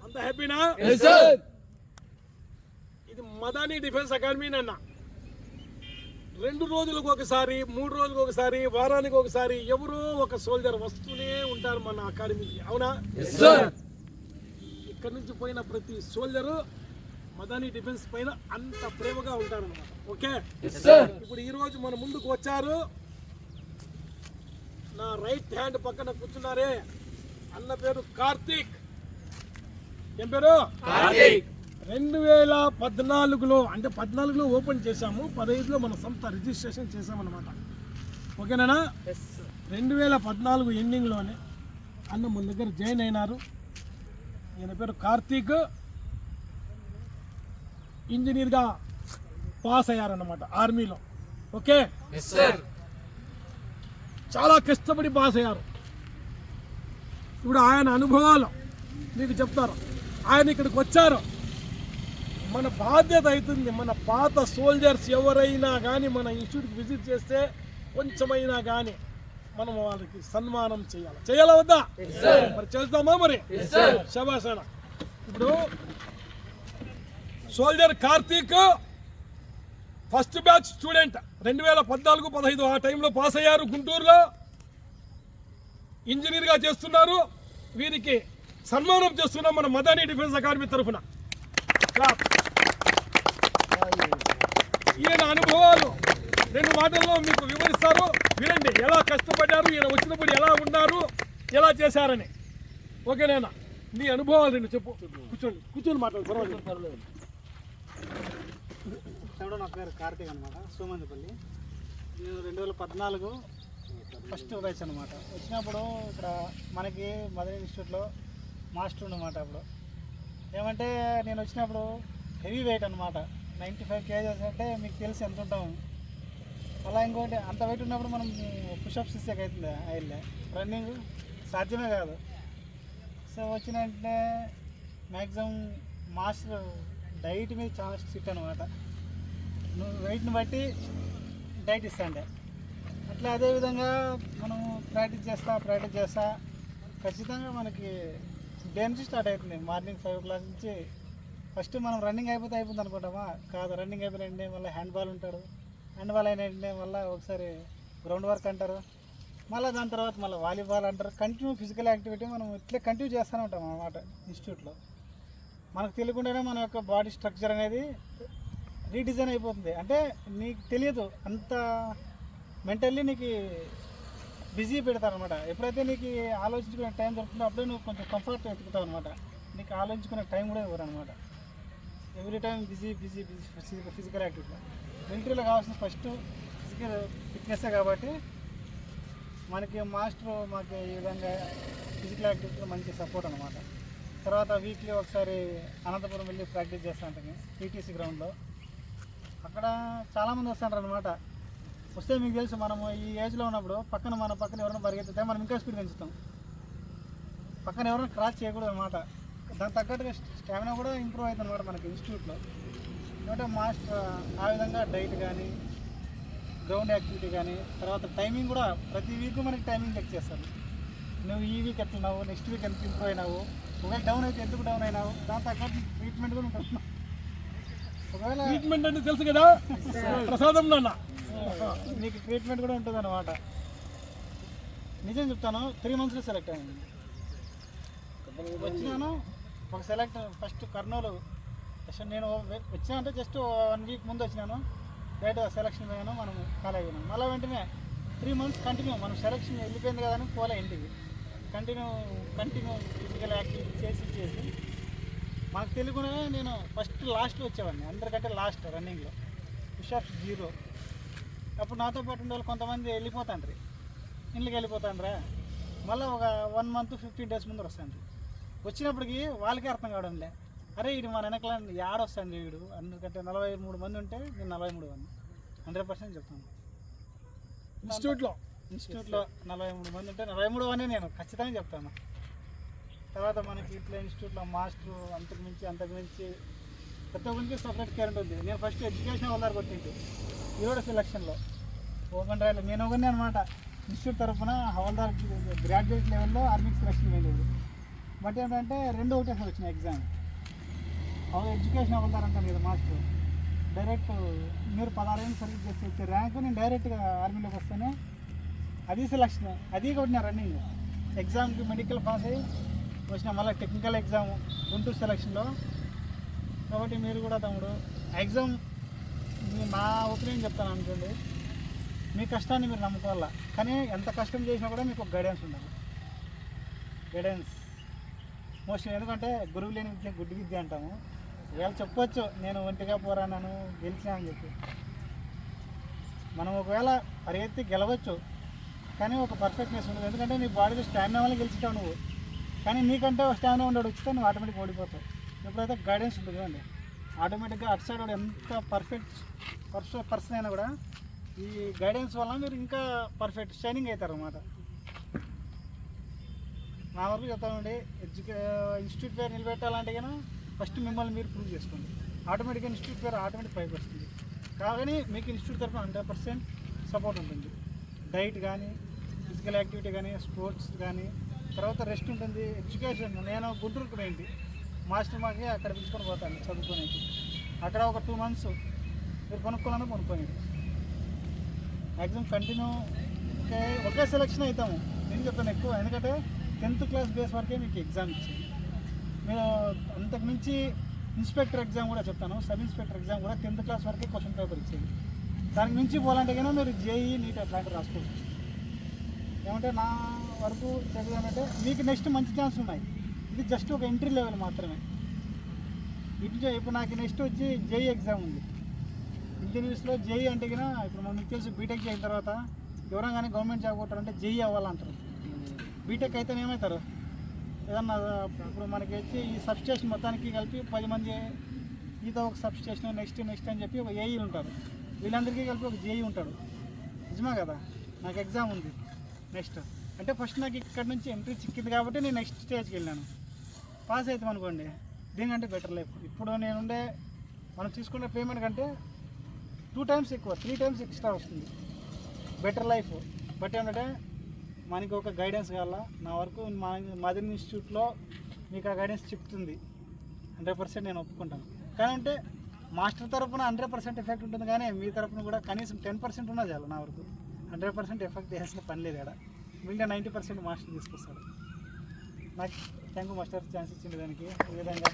అంత హ్యాపీనా ఇది Madani defence academy అన్న రెండు రోజులకు ఒకసారి మూడు రోజులకు ఒకసారి వారానికి ఒకసారి ఎవరో ఒక సోల్జర్ వస్తూనే ఉంటారు మన అకాడమీకి. అవునా? ఇక్కడ నుంచి పోయిన ప్రతి సోల్జరు మదాని డిఫెన్స్ పైన అంత ప్రేమగా ఉంటారు అన్నమాట ఓకే ఇప్పుడు ఈ రోజు మన ముందుకు వచ్చారు. నా రైట్ హ్యాండ్ పక్కన కూర్చున్నారే. అన్న పేరు కార్తీక్. ఏం పేరు? రెండు వేల పద్నాలుగులో అంటే పద్నాలుగులో ఓపెన్ చేశాము. పదహైదులో మన సంస్థ రిజిస్ట్రేషన్ చేశామన్నమాట. ఓకేనా? రెండు వేల పద్నాలుగు ఎండింగ్లోనే అన్న మన దగ్గర జాయిన్ అయినారు. ఈయన పేరు కార్తీక్. ఇంజనీర్గా పాస్ అయ్యారన్నమాట ఆర్మీలో. ఓకే? చాలా కష్టపడి పాస్ అయ్యారు. ఇప్పుడు ఆయన అనుభవాలు మీకు చెప్తారు. ఆయన ఇక్కడికి వచ్చారు. మన బాధ్యత అవుతుంది. మన పాత సోల్జర్స్ ఎవరైనా కానీ మన ఇన్స్టిట్యూట్కి విజిట్ చేస్తే కొంచెమైనా కానీ మనం వాళ్ళకి సన్మానం చేయాలి. చేయాలా వద్దా? మరి చేద్దామా మరి? శబాసన ఇప్పుడు soldier Karthik first batch student. రెండు వేల పద్నాలుగు పదహైదు ఆ టైంలో పాస్ అయ్యారు గుంటూరులో. ఇంజనీర్గా చేస్తున్నారు. వీరికి సన్మానం చేస్తున్నాం మన మదాని డిఫెన్స్ అకాడమీ తరఫున. ఈయన అనుభవాలు. రెండు మాటల్లో మీకు వివరిస్తారు. వినండి ఎలా కష్టపడ్డారు ఈయన వచ్చినప్పుడు ఎలా ఉన్నారు ఎలా చేశారని. ఓకేనేనా? నీ అనుభవాలు రెండు చెప్పు. కూర్చోండి కూర్చొని మాట్లాడు పర్వాలేదు. పర్వాలేదు నా పేరు కార్తీక్ అనమాట సోమందిపల్లి నేను రెండు వేల పద్నాలుగు ఫస్ట్ బ్యాచ్ అనమాట వచ్చినప్పుడు ఇక్కడ మనకి మదర్ ఇన్స్టిట్యూట్లో మాస్టర్ ఉన్నమాట అప్పుడు. ఏమంటే నేను వచ్చినప్పుడు హెవీ వెయిట్ అనమాట నైంటీ ఫైవ్ కేజెస్ అంటే మీకు తెలిసి ఎంత ఉంటాము అలా ఇంకోటి అంత వెయిట్ ఉన్నప్పుడు మనం పుషప్స్ ఇచ్చాక అవుతుంది? ఆయిల్ రన్నింగ్ సాధ్యమే కాదు. సో వచ్చిన వెంటనే మ్యాక్సిమం మాస్టర్ డైట్ మీద చాలా స్ట్రిక్ట్ అనమాట నువ్వు వెయిట్ని బట్టి డైట్ ఇస్తాండే. అట్లా అదేవిధంగా మనం ప్రాక్టీస్ చేస్తా ప్రాక్టీస్ చేస్తా ఖచ్చితంగా మనకి డే నుంచి స్టార్ట్ అవుతుంది. మార్నింగ్ ఫైవ్ ఓ క్లాక్ నుంచి ఫస్ట్ మనం రన్నింగ్ అయిపోతే అయిపోతుంది అనుకుంటామా? కాదు రన్నింగ్ అయిపోయిన మళ్ళీ హ్యాండ్ బాల్ ఉంటాడు. అండ్ బాల్ అయిన మళ్ళీ ఒకసారి గ్రౌండ్ వర్క్ అంటారు. మళ్ళీ దాని తర్వాత మళ్ళీ వాలీబాల్ అంటారు. కంటిన్యూ ఫిజికల్ యాక్టివిటీ మనం ఇట్లే కంటిన్యూ చేస్తూనే ఉంటాం అన్నమాట ఇన్స్టిట్యూట్లో మనకు తెలియకుండానే మన యొక్క బాడీ స్ట్రక్చర్ అనేది రీడిజైన్ అయిపోతుంది. అంటే నీకు తెలియదు అంత మెంటల్లీ నీకు బిజీ పెడతారు అనమాట ఎప్పుడైతే నీకు ఆలోచించుకునే టైం దొరుకుతుందో అప్పుడే నువ్వు కొంచెం కంఫర్ట్ వెతుకుతావు అనమాట నీకు ఆలోచించుకునే టైం కూడా ఇవ్వరు అనమాట every time busy busy busy physical activity మిలిటరీలో కావాల్సిన ఫస్ట్ ఫిజికల్ ఫిట్నెస్సే కాబట్టి మనకి మాస్టర్ మాకు ఈ విధంగా ఫిజికల్ యాక్టివిటీలో మంచి సపోర్ట్ అనమాట తర్వాత వీక్లీ ఒకసారి అనంతపురం వెళ్ళి ప్రాక్టీస్ చేస్తూ ఉంటాను పీటీసీ గ్రౌండ్లో అక్కడ చాలామంది వస్తుంటారు అనమాట వస్తే మీకు తెలుసు మనము ఈ ఏజ్లో ఉన్నప్పుడు పక్కన మన పక్కన ఎవరైనా పరిగెత్తితే మనం ఇంకా స్పీడ్ పెంచుతాం. పక్కన ఎవరైనా క్రాస్ చేయకూడదు అనమాట దానికి తగ్గట్టుగా స్టామినా కూడా ఇంప్రూవ్ అవుతుంది అనమాట మనకి ఇన్స్టిట్యూట్లో అంటే మాస్టర్ ఆ విధంగా డైట్ కానీ గ్రౌండ్ యాక్టివిటీ కానీ తర్వాత టైమింగ్ కూడా ప్రతి వీక్ మనకి టైమింగ్ చెక్ చేస్తారు. నువ్వు ఈ వీక్ ఎట్లున్నావు నెక్స్ట్ వీక్ ఎంత ఇంప్రూవ్ అయినావు ఒకవేళ డౌన్ అయితే ఎందుకు డౌన్ అయినావు దాని తగ్గట్టు ట్రీట్మెంట్ కూడా ఉంటుంది. ఒకవేళ ట్రీట్మెంట్ అంటే తెలుసు కదా? ప్రసాదం నాన్న. నీకు ట్రీట్మెంట్ కూడా ఉంటుంది అనమాట నిజం చెప్తాను త్రీ మంత్స్లో సెలెక్ట్ అయింది వచ్చినాను ఒక సెలెక్ట్ ఫస్ట్ కర్నూలు అసలు నేను వె- అంటే జస్ట్ వన్ వీక్ ముందు వచ్చినాను. డైరెక్ట్ సెలక్షన్ పోయాను మనం కాలేజ్ అయినాం మళ్ళీ వెంటనే త్రీ మంత్స్ కంటిన్యూ మనం సెలక్షన్ వెళ్ళిపోయింది కదా అని పోలే ఇంటికి. కంటిన్యూ కంటిన్యూ ఫిజికల్ యాక్టివిటీ చేసి చేసి. మనకు తెలియకుండానే నేను ఫస్ట్ లాస్ట్ వచ్చేవాడిని. అందరికంటే లాస్ట్ రన్నింగ్లో పుషప్స్ జీరో అప్పుడు నాతో పాటు ఉండే వాళ్ళు కొంతమంది వెళ్ళిపోతాండ్రి. ఇంట్లోకి వెళ్ళిపోతాండ్రా. మళ్ళీ ఒక వన్ మంత్ ఫిఫ్టీన్ డేస్ ముందు వస్తాండ్రి. వచ్చినప్పటికి వాళ్ళకే అర్థం కావడంలే. అరే ఇది మన వెనకల యాడొస్తాండి వీడు అందుకంటే నలభై మూడు మంది ఉంటే నేను నలభై మూడు మంది. హండ్రెడ్ పర్సెంట్ చెప్తాను. ఇన్స్టిట్యూట్లో. ఇన్స్టిట్యూట్లో నలభై మూడు మంది ఉంటే నలభై మూడు అని నేను ఖచ్చితంగా చెప్తాను. తర్వాత మనకి ఇట్లా ఇన్స్టిట్యూట్లో మాస్టర్ అంతకు మించి అంతకు మించి ప్రతి ఒక్కరికి సపరేట్ కేర్ ఉంది నేను ఫస్ట్ ఎడ్యుకేషన్ హోల్డర్ కొట్టింటి. ఈరోడు సెలక్షన్లో ఓపెన్ రైలు నేను ఒకరిని అనమాట ఇన్స్టిట్యూట్ తరఫున హవల్దార్ గ్రాడ్యుయేట్ లెవెల్లో ఆర్మీకి సెలక్షన్ వెళ్ళేది బట్ ఏంటంటే రెండు ఒకటే వచ్చినాయి ఎగ్జామ్ అవి ఎడ్యుకేషన్ హవల్దార్ అంటాను కదా మాస్టర్. డైరెక్ట్ మీరు పదహారు సర్వీస్ చేసి వచ్చే ర్యాంకు నేను డైరెక్ట్గా ఆర్మీలోకి వస్తేనే అది సెలక్షన్ అది కొట్టిన రన్నింగ్ ఎగ్జామ్కి మెడికల్ పాస్ అయ్యి వచ్చిన మళ్ళీ టెక్నికల్ ఎగ్జామ్ గుంటూరు సెలక్షన్లో కాబట్టి మీరు కూడా తమ్ముడు ఎగ్జామ్ మీ నా ఒపీనియన్ చెప్తాను అనుకోండి. మీ కష్టాన్ని మీరు నమ్ముకోవాలా? కానీ ఎంత కష్టం చేసినా కూడా మీకు ఒక గైడెన్స్ ఉండాలి. గైడెన్స్ మోస్ట్ ఎందుకంటే గురువు లేని విద్య గుడ్డి విద్య అంటాము. ఇవాళ చెప్పొచ్చు నేను ఒంటిగా పోరాను గెలిచినా అని చెప్పి. మనం ఒకవేళ పరిగెత్తి గెలవచ్చు కానీ ఒక పర్ఫెక్ట్నెస్ ఉండదు. ఎందుకంటే నీ బాడీలో స్టామినా వల్ల గెలిచిటావు నువ్వు. కానీ నీకంటే స్టామినా ఉండడు వచ్చితే నువ్వు ఆటోమేటిక్ ఓడిపోతావు. ఎప్పుడైతే గైడెన్స్ ఉంటుంది కదండి ఆటోమేటిక్గా అటు సైడ్ ఎంత పర్ఫెక్ట్ పర్ఫెక్ట్ పర్సన్ అయినా కూడా ఈ గైడెన్స్ వల్ల మీరు ఇంకా పర్ఫెక్ట్ షైనింగ్ అవుతారు అన్నమాట. నా వరకు చెప్తానండి ఎడ్యుకే ఇన్స్టిట్యూట్ పేరు నిలబెట్టాలంటే కానీ ఫస్ట్ మిమ్మల్ని మీరు ప్రూవ్ చేసుకోండి. ఆటోమేటిక్గా ఇన్స్టిట్యూట్ పేరు ఆటోమేటిక్ పైకి వస్తుంది. కాగానే మీకు ఇన్స్టిట్యూట్ తరఫున హండ్రెడ్ పర్సెంట్ సపోర్ట్ ఉంటుంది. డైట్ కానీ ఫిజికల్ యాక్టివిటీ కానీ స్పోర్ట్స్ కానీ తర్వాత రెస్ట్ ఉంటుంది. ఎడ్యుకేషన్ నేను గుంటూరుకు పోయింది మాస్టర్ మాకి అక్కడ పిలుచుకొని పోతాను చదువుకోనికి. అక్కడ ఒక టూ మంత్స్ మీరు కొనుక్కోవాలని కొనుక్కోండి maximum continue okay okay selection అవుతాము నేను చెప్తాను ఎక్కువ. ఎందుకంటే టెన్త్ క్లాస్ బేస్ వరకే మీకు ఎగ్జామ్ ఇచ్చింది. మీరు అంతకు మించి ఇన్స్పెక్టర్ ఎగ్జామ్ కూడా చెప్తాను. సబ్ ఇన్స్పెక్టర్ ఎగ్జామ్ కూడా టెన్త్ క్లాస్ వరకే క్వశ్చన్ పేపర్ ఇచ్చేది దానికి మించి పోవాలంటే కన్నా మీరు జేఈ నీట్ అట్లాంటివి రాసుకోవచ్చు ఏమంటే నా వరకు చదివానంటే మీకు నెక్స్ట్ మంచి ఛాన్స్ ఉన్నాయి. ఇది జస్ట్ ఒక ఎంట్రీ లెవెల్ మాత్రమే. ఇటు ఇప్పుడు నాకు నెక్స్ట్ వచ్చి జేఈ ఎగ్జామ్ ఉంది. ఇంజనీర్స్లో జేఈ అంటే కన్నా ఇప్పుడు మనకు తెలుసు బీటెక్ చేసిన తర్వాత ఎవరైనా కానీ గవర్నమెంట్ జాబ్ కొట్టారంటే జేఈ అవ్వాలంటారు. బీటెక్ అయితేనేమవుతారు? ఏదన్నా ఇప్పుడు మనకి వచ్చి ఈ సబ్స్టేషన్ మొత్తానికి కలిపి పది మంది ఈతో ఒక సబ్స్టేషన్ నెక్స్ట్ నెక్స్ట్ అని చెప్పి ఒక ఏఈలు ఉంటారు. వీళ్ళందరికీ కలిపి ఒక జేఈ ఉంటాడు నిజమే కదా? నాకు ఎగ్జామ్ ఉంది. నెక్స్ట్ అంటే ఫస్ట్ నాకు ఇక్కడ నుంచి ఎంట్రీ చిక్కింది కాబట్టి నేను నెక్స్ట్ స్టేజ్కి వెళ్ళాను. పాస్ అవుతాం అనుకోండి. దీనికంటే బెటర్ లైఫ్ ఇప్పుడు నేనుండే మనం తీసుకునే పేమెంట్ కంటే టూ టైమ్స్ ఎక్కువ త్రీ టైమ్స్ ఎక్స్ట్రా వస్తుంది. బెటర్ లైఫ్ బట్ ఏంటంటే మనకి ఒక గైడెన్స్ కావాలా? నా వరకు మా మదర్ ఇన్స్టిట్యూట్లో మీకు ఆ గైడెన్స్ చెప్తుంది. హండ్రెడ్ పర్సెంట్ నేను ఒప్పుకుంటాను. కానీ అంటే మాస్టర్ తరపున హండ్రెడ్ పర్సెంట్ ఎఫెక్ట్ ఉంటుంది కానీ మీ తరపున కూడా కనీసం టెన్ పర్సెంట్ ఉన్నా చాలు నా వరకు. హండ్రెడ్ పర్సెంట్ ఎఫెక్ట్ చేయాల్సిన పని లేదు ఇక్కడ. మిగతా నైంటీ పర్సెంట్ మాస్టర్ తీసుకొస్తాడు నాకు థ్యాంక్ యూ మాస్టర్ ఛాన్స్ ఇచ్చింది దానికి. ఈ విధంగా.